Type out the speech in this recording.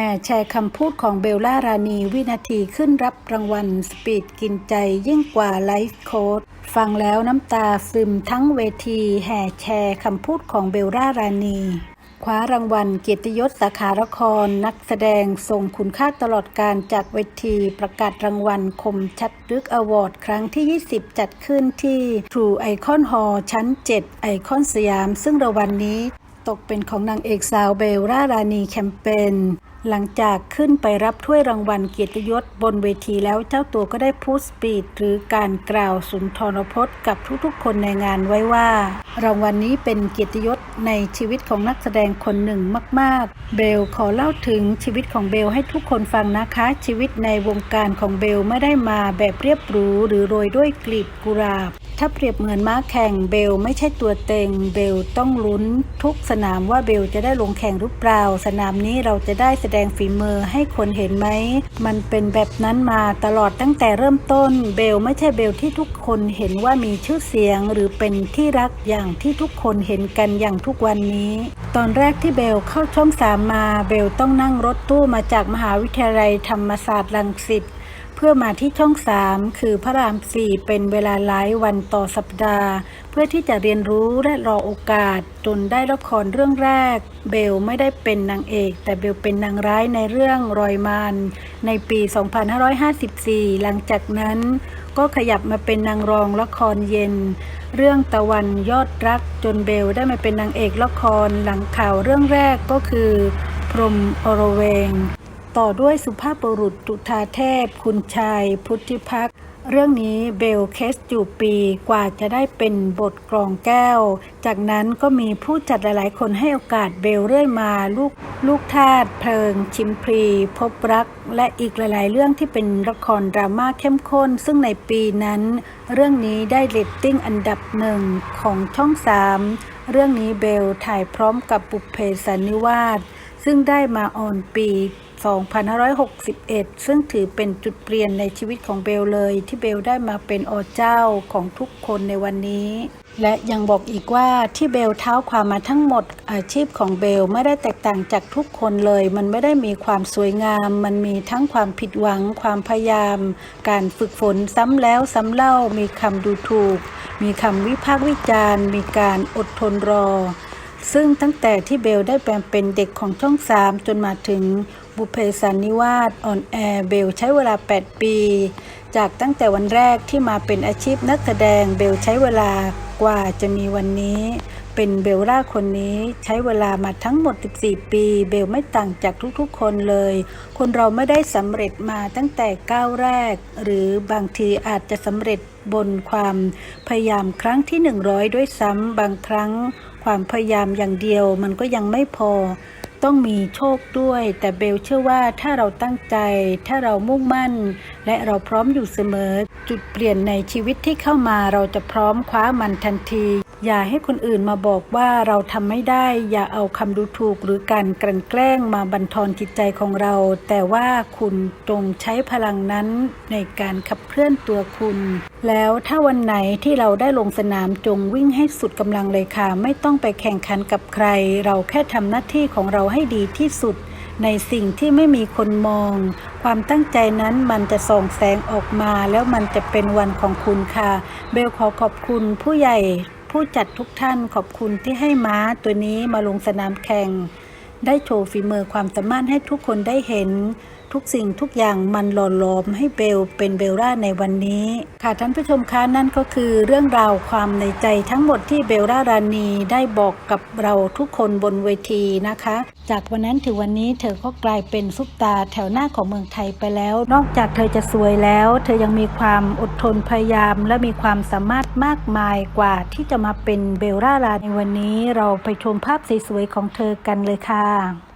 ห่แชร์คำพูดของเบลล่ารานีวินาทีขึ้นรับรางวัลสปีดกินใจยิ่งกว่าไลฟ์โค้ดฟังแล้วน้ำตาซึมทั้งเวทีแห่แชร์คำพูดของเบลล่ารานีคว้ารางวัลเกียรติยศสาขาละคร นักแสดงทรงคุณค่าตลอดการจากเวทีประกาศรางวัลคมชัดลึกอวอร์ดครั้งที่ 20 จัดขึ้นที่ True Icon Hall ชั้น 7 ไอคอนสยาม ซึ่งรางวัลนนี้ ตกเป็นของนางเอกสาวเบลล่ารานีแคมเปญหลังจากขึ้นไปรับถ้วยรางวัลเกียรติยศบนเวทีแล้วเจ้าตัวก็ได้พูดสปีดหรือการกล่าวสุนทรพจน์กับทุกๆ คนในงานไว้ว่า รางวัลนนี้เป็นเกียรติยศในชีวิตของนักแสดงคนหนึ่งมาก ๆ เบลขอเล่าถึงชีวิตของเบลให้ทุกคนฟังนะคะ ชีวิตในวงการของเบลไม่ได้มาแบบเรียบหรูหรือโรยด้วยกลีบกุหลาบ ถ้าเปรียบเหมือนม้าแข่งเบลไม่ใช่ตัวเต็ง เบลต้องลุ้นทุกสนามว่าเบลจะได้ลงแข่งหรือเปล่า สนามนี้เราจะได้แสดงฝีมือให้คนเห็นไหม มันเป็นแบบนั้นมาตลอดตั้งแต่เริ่มต้น เบลไม่ใช่เบลที่ทุกคนเห็นว่ามีชื่อเสียง หรือเป็นที่รักอย่างที่ทุกคนเห็นกันอย่างทุกวันนี้ ตอนแรกที่เบลเข้าช่องสามมา เบลต้องนั่งรถตู้มาจากมหาวิทยาลัยธรรมศาสตร์รังสิต พื่อมาที่ช่อง 3 คือพระราม 4 เป็นเวลาหลายวันต่อสัปดาห์ เพื่อที่จะเรียนรู้และรอโอกาส จนได้ละครเรื่องแรก เบลไม่ได้เป็นนางเอก แต่เบลเป็นนางร้ายในเรื่องรอยมานในปี 2554 หลังจากนั้น ก็ขยับมาเป็นนางรองละครเย็น เรื่องตะวันยอดรักจนเบลได้มาเป็นนางเอกละครหลังข่าวเรื่องแรกก็คือ พรมอรเวง ต่อด้วยสุภาพบุรุษตุธาเทพ คุณชาย พุทธิพักเรื่องนี้เบลเคสอยู่ปีกว่าจะได้เป็นบทกรองแก้ว จากนั้นก็มีผู้จัดหลาย ๆ คนให้โอกาสเบลเรื่อยมาลูกลูกทาสเพลิง ชิมพรี พบรัก และอีกหลาย ๆ เรื่องที่เป็นละครดราม่าเข้มข้น ซึ่งในปีนั้น เรื่องนี้ได้เรตติ้งอันดับหนึ่งของช่องสามเรื่องนี้เบลถ่ายพร้อมกับบุพเพสันนิวาสซึ่งได้มาออนปี 2561 ซึ่งถือเป็นจุดเปลี่ยนในชีวิตของเบลเลย ที่เบลได้มาเป็นอเจ้าของทุกคนในวันนี้ และยังบอกอีกว่าที่เบลเท้าความมาทั้งหมด อาชีพของเบลไม่ได้แตกต่างจากทุกคนเลย มันไม่ได้มีความสวยงาม มันมีทั้งความผิดหวัง ความพยายาม การฝึกฝนซ้ำแล้วซ้ำเล่า มีคำดูถูก มีคำวิพากษ์วิจารณ์ มีการอดทนรอซึ่งตั้งแต่ที่เบลได้แปลงเป็นเด็กของช่องสามจนมาถึงบุเพสันนิวาสออนแอร์เบลใช้เวลา 8 ปี จากตั้งแต่วันแรกที่มาเป็นอาชีพนักแสดงเบลใช้เวลากว่าจะมีวันนี้ เป็นเบลล่าคนนี้ใช้เวลามาทั้งหมด 14 ปี เบลไม่ต่างจากทุกๆ คนเลย คนเราไม่ได้สำเร็จมาตั้งแต่ก้าวแรก หรือบางทีอาจจะสำเร็จบนความพยายามครั้งที่ 100 ด้วยซ้ำบางครั้ง ความพยายามอย่างเดียวมันก็ยังไม่พอ ต้องมีโชคด้วย แต่เบลเชื่อว่าถ้าเราตั้งใจ ถ้าเรามุ่งมั่น และเราพร้อมอยู่เสมอ จุดเปลี่ยนในชีวิตที่เข้ามาเราจะพร้อมคว้ามันทันที อย่าให้คนอื่นมาบอกว่าเราทำไม่ได้ อย่าเอาคำดูถูกหรือการกลั่นแกล้งมาบั่นทอนจิตใจของเรา แต่ว่าคุณจงใช้พลังนั้นในการขับเคลื่อนตัวคุณ แล้วถ้าวันไหนที่เราได้ลงสนามจงวิ่งให้สุดกำลังเลยค่ะ ไม่ต้องไปแข่งขันกับใคร เราแค่ทำหน้าที่ของเราให้ดีที่สุดในสิ่งที่ไม่มีคนมอง ความตั้งใจนั้นมันจะส่องแสงออกมา แล้วมันจะเป็นวันของคุณค่ะ เบลขอขอบคุณผู้ใหญ่ ผู้จัดทุกท่านขอบคุณที่ให้ม้าตัวนี้มาลงสนามแข่ง ได้โชว์ฝีมือความสามารถให้ทุกคนได้เห็น ทุกสิ่งทุกอย่างมันหล่อหลอมให้เบลเป็นเบลล่าในวันนี้ ค่ะท่านผู้ชมคะนั่นก็คือเรื่องราวความในใจทั้งหมดที่เบลล่ารานีได้บอกกับเราทุกคนบนเวทีนะคะ จากวันนั้นถึงวันนี้เธอก็กลายเป็นซุปตาแถวหน้าของเมืองไทยไปแล้ว นอกจากเธอจะสวยแล้ว เธอยังมีความอดทนพยายาม และมีความสามารถมากมายกว่าที่จะมาเป็นเบลล่าราในวันนี้ เราไปชมภาพสวยๆของเธอกันเลยค่ะ vàng.